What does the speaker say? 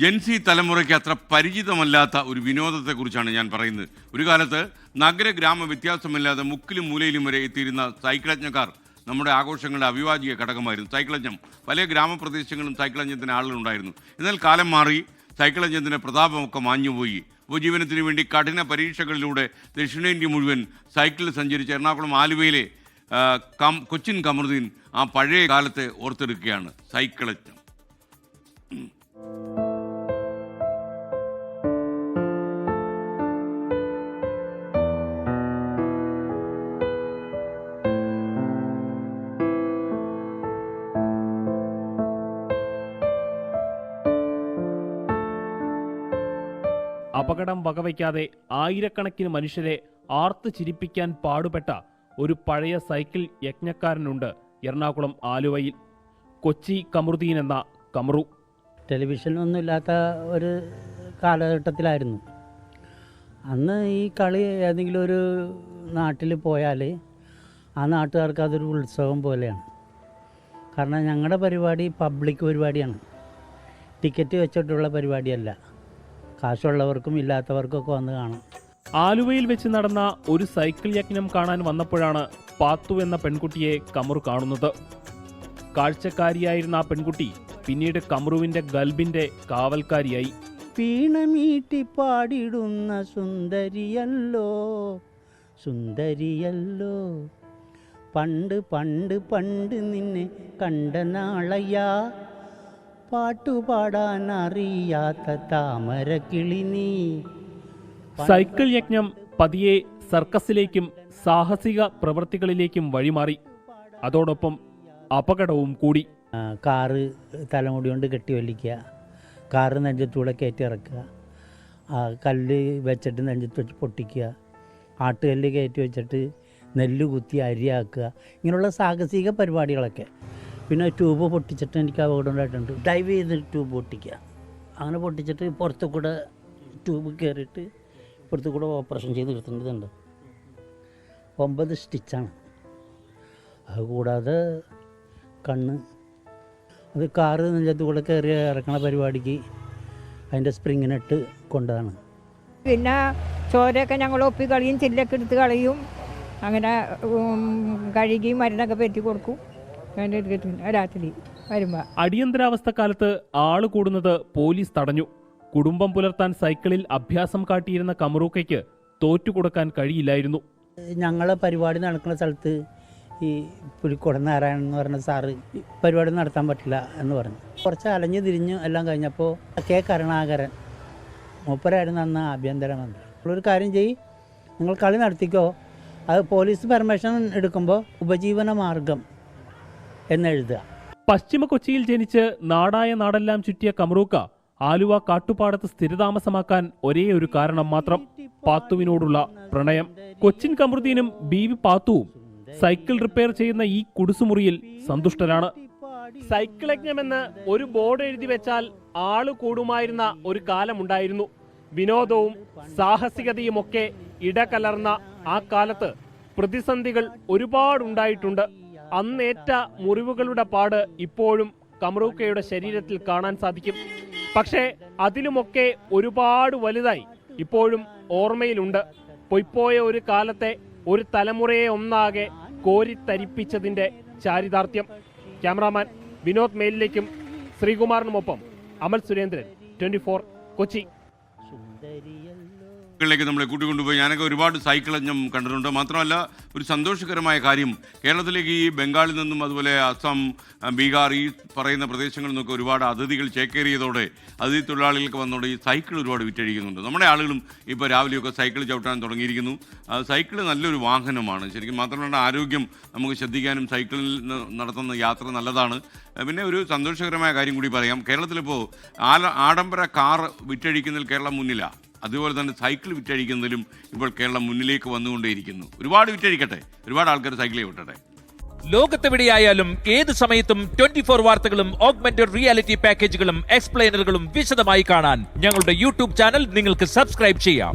ജൻസി തലമുറയ്ക്ക് അത്ര പരിചിതമല്ലാത്ത ഒരു വിനോദത്തെക്കുറിച്ചാണ് ഞാൻ പറയുന്നത്. ഒരു കാലത്ത് നഗര ഗ്രാമ വ്യത്യാസമില്ലാതെ മുക്കിലും മൂലയിലും വരെ എത്തിയിരുന്ന സൈക്കിളജ്ഞക്കാർ നമ്മുടെ ആഘോഷങ്ങളുടെ അവിഭാജ്യ ഘടകമായിരുന്നു. സൈക്കിളജ്ഞം പല ഗ്രാമപ്രദേശങ്ങളും സൈക്കിളജ്ഞത്തിന് ആളുകളുണ്ടായിരുന്നു. എന്നാൽ കാലം മാറി സൈക്കിളജ്ഞത്തിന്റെ പ്രതാപമൊക്കെ മാഞ്ഞുപോയി. ഉപജീവനത്തിന് വേണ്ടി കഠിന പരീക്ഷകളിലൂടെ ദക്ഷിണേന്ത്യ മുഴുവൻ സൈക്കിളിൽ സഞ്ചരിച്ച എറണാകുളം ആലുവയിലെ കൊച്ചിൻ കമറുദ്ദീൻ ആ പഴയ കാലത്തെ ഓർത്തെടുക്കുകയാണ് സൈക്കിളജ്ഞം അപകടം വകവയ്ക്കാതെ ആയിരക്കണക്കിന് മനുഷ്യരെ ആർത്ത് ചിരിപ്പിക്കാൻ പാടുപെട്ട ഒരു പഴയ സൈക്കിൾ യജ്ഞക്കാരനുണ്ട് എറണാകുളം ആലുവയിൽ. കൊച്ചി കമറുദ്ദീൻ എന്ന കമറു. ടെലിവിഷനൊന്നും ഇല്ലാത്ത ഒരു കാലഘട്ടത്തിലായിരുന്നു. അന്ന് ഈ കളി ഏതെങ്കിലും ഒരു നാട്ടിൽ പോയാൽ ആ നാട്ടുകാർക്ക് അതൊരു ഉത്സവം പോലെയാണ്. കാരണം ഞങ്ങളുടെ പരിപാടി പബ്ലിക് പരിപാടിയാണ്. ടിക്കറ്റ് വെച്ചിട്ടുള്ള പരിപാടിയല്ല. കാശുള്ളവർക്കും ഇല്ലാത്തവർക്കും ഒക്കെ വന്ന് കാണാം. ആലുവയിൽ വെച്ച് നടന്ന ഒരു സൈക്കിൾ യജ്ഞം കാണാൻ വന്നപ്പോഴാണ് പാത്തു എന്ന പെൺകുട്ടിയെ കമറു കാണുന്നത്. കാഴ്ചക്കാരിയായിരുന്ന ആ പെൺകുട്ടി പിന്നീട് കമറുവിന്റെ ഗൽബിന്റെ കാവൽക്കാരിയായി. പീണമീട്ടി പാടിടുന്ന സുന്ദരിയല്ലോ സുന്ദരിയല്ലോ. പണ്ട് പണ്ട് പണ്ട് നിന്നെ കണ്ട നാളയ്യാ പാട്ടുപാടാൻ അറിയാത്ത താമരക്കിളി നീ. സൈക്കിൾ യജ്ഞം പതിയെ സർക്കസിലേക്കും സാഹസിക പ്രവൃത്തികളിലേക്കും വഴിമാറി. അതോടൊപ്പം അപകടവും കൂടി. ആ, കാറ് തലമുടി കൊണ്ട് കെട്ടി വലിക്കുക. കാറ് നെഞ്ചത്തൂടെ കയറ്റി ഇറക്കുക. ആ, കല്ല് വെച്ചിട്ട് നെഞ്ചത്ത് വെച്ച് പൊട്ടിക്കുക. ആട്ടുകല്ല് കയറ്റി വെച്ചിട്ട് നെല്ല് കുത്തി അരിയാക്കുക. ഇങ്ങനെയുള്ള സാഹസിക പരിപാടികളൊക്കെ. പിന്നെ ട്യൂബ് പൊട്ടിച്ചിട്ട് എനിക്ക് അപകടം ഉണ്ടായിട്ടുണ്ട് ഡൈവ് ചെയ്ത് ട്യൂബ് പൊട്ടിക്കുക. അങ്ങനെ പൊട്ടിച്ചിട്ട് പുറത്തു കൂടെ ട്യൂബ് കയറിയിട്ട് പുറത്തു കൂടെ ഓപ്പറേഷൻ ചെയ്ത് എടുത്തിട്ടുണ്ട്. ഒമ്പത് സ്റ്റിച്ചാണ്. അതുകൂടാതെ കണ്ണ്. അത് കാറ് നെഞ്ചത്ത് കൂടെ കയറി ഇറക്കണ പരിപാടിക്ക് അതിന്റെ സ്പ്രിങ്ങിനിട്ട് കൊണ്ടതാണ്. പിന്നെ ചോരയൊക്കെ ഞങ്ങൾ ഒപ്പി കളയും ചില്ലൊക്കെ എടുത്ത് കളയും. അങ്ങനെ കഴുകി മരുന്നൊക്കെ പറ്റി കൊടുക്കും. രാത്രി വരുമ്പോൾ അടിയന്തരാവസ്ഥ കാലത്ത് ആൾ കൂടുന്നത് പോലീസ് തടഞ്ഞു. കുടുംബം പുലർത്താൻ സൈക്കിളിൽ അഭ്യാസം കാട്ടിയിരുന്ന കമറൂക്കയ്ക്ക് തോറ്റുകൊടുക്കാൻ കഴിയില്ലായിരുന്നു. ഞങ്ങളെ പരിപാടി നടക്കുന്ന സ്ഥലത്ത് ഈ പുലിക്കോടൻ നാരായണൻ എന്ന് പറഞ്ഞ സാറ് പരിപാടി നടത്താൻ പറ്റില്ല എന്ന് പറഞ്ഞു. കുറച്ച് അലഞ്ഞു തിരിഞ്ഞു എല്ലാം കഴിഞ്ഞപ്പോൾ കെ കരുണാകരൻ മൂപ്പരായിരുന്നു അന്ന് ആഭ്യന്തരമന്ത്രി ഒരു കാര്യം ചെയ്യ് നിങ്ങൾ കളി നടത്തിക്കോ. അത് പോലീസ് പെർമിഷൻ എടുക്കുമ്പോൾ ഉപജീവന മാർഗം എന്നെഴുതുക. പശ്ചിമ കൊച്ചിയിൽ ജനിച്ച് നാടായ നാടെല്ലാം ചുറ്റിയ കമറൂക്ക ആലുവ കാട്ടുപാടത്ത് സ്ഥിരതാമസമാക്കാൻ ഒരേ ഒരു കാരണം മാത്രം പാത്തുവിനോടുള്ള പ്രണയം. കൊച്ചിൻ കമറുദ്ദീനും ബീവി പാത്തുവും സൈക്കിൾ റിപ്പയർ ചെയ്യുന്ന ഈ കുടുസുമുറിയിൽ സന്തുഷ്ടരാണ്. സൈക്കിൾ യജ്ഞമെന്ന് ഒരു ബോർഡ് എഴുതി വെച്ചാൽ ആൾ കൂടുമായിരുന്ന ഒരു കാലമുണ്ടായിരുന്നു. വിനോദവും സാഹസികതയും ഒക്കെ ഇടകലർന്ന ആ കാലത്ത് പ്രതിസന്ധികൾ ഒരുപാടുണ്ടായിട്ടുണ്ട്. അന്നേറ്റ മുറിവുകളുടെ പാട് ഇപ്പോഴും കമറൂക്കയുടെ ശരീരത്തിൽ കാണാൻ സാധിക്കും. പക്ഷേ അതിലുമൊക്കെ ഒരുപാട് വലുതായി ഇപ്പോഴും ഓർമ്മയിലുണ്ട്. പൊയ്പോയ ഒരു കാലത്തെ ഒരു തലമുറയെ ഒന്നാകെ കോരിത്തരിപ്പിച്ചതിന്റെ ചാരിതാർത്ഥ്യം. ക്യാമറാമാൻ വിനോദ് മേലിലേക്കും ശ്രീകുമാറിനുമൊപ്പം അമൽ സുരേന്ദ്രൻ ട്വന്റി കൊച്ചി. ിലേക്ക് നമ്മളെ കൂട്ടിക്കൊണ്ടുപോയി. ഞാനൊക്കെ ഒരുപാട് സൈക്കിൾ ഞാൻ കണ്ടിട്ടുണ്ട്. മാത്രമല്ല ഒരു സന്തോഷകരമായ കാര്യം. കേരളത്തിലേക്ക് ഈ ബംഗാളിൽ നിന്നും അതുപോലെ അസം ബീഹാർ ഈ പറയുന്ന പ്രദേശങ്ങളിൽ നിന്നൊക്കെ ഒരുപാട് അതിഥികൾ ചേക്കേറിയതോടെ അതിഥി തൊഴിലാളികൾക്ക് വന്നതോടെ ഈ സൈക്കിൾ ഒരുപാട് വിറ്റഴിക്കുന്നുണ്ട്. നമ്മുടെ ആളുകളും ഇപ്പോൾ രാവിലെയൊക്കെ സൈക്കിൾ ചവിട്ടാൻ തുടങ്ങിയിരിക്കുന്നു. സൈക്കിൾ നല്ലൊരു വാഹനമാണ്. ശരിക്കും മാത്രമല്ല ആരോഗ്യം നമുക്ക് ശ്രദ്ധിക്കാനും സൈക്കിളിൽ നടത്തുന്ന യാത്ര നല്ലതാണ്. പിന്നെ ഒരു സന്തോഷകരമായ കാര്യം കൂടി പറയാം. കേരളത്തിലിപ്പോൾ ആല ആഡംബര കാർ വിറ്റഴിക്കുന്നതിൽ കേരളം മുന്നിലാണ് അതുപോലെ തന്നെ സൈക്കിൾ വിറ്റഴിക്കുന്നതിലും ഇപ്പോൾ കേരളം മുന്നിലേക്ക് വന്നുകൊണ്ടേയിരിക്കുന്നു. ഒരുപാട് വിറ്റഴിക്കട്ടെ? ഒരുപാട് ആൾക്കാർ സൈക്കിളിൽ വിട്ടട്ടെ? ലോകത്തെവിടെയായാലും ഏത് സമയത്തും ട്വന്റി ഫോർ വാർത്തകളും ഓഗ്മെന്റഡ് റിയാലിറ്റി പാക്കേജുകളും എക്സ്പ്ലെയിനറുകളും വിശദമായി കാണാൻ ഞങ്ങളുടെ യൂട്യൂബ് ചാനൽ നിങ്ങൾക്ക് സബ്സ്ക്രൈബ് ചെയ്യാം.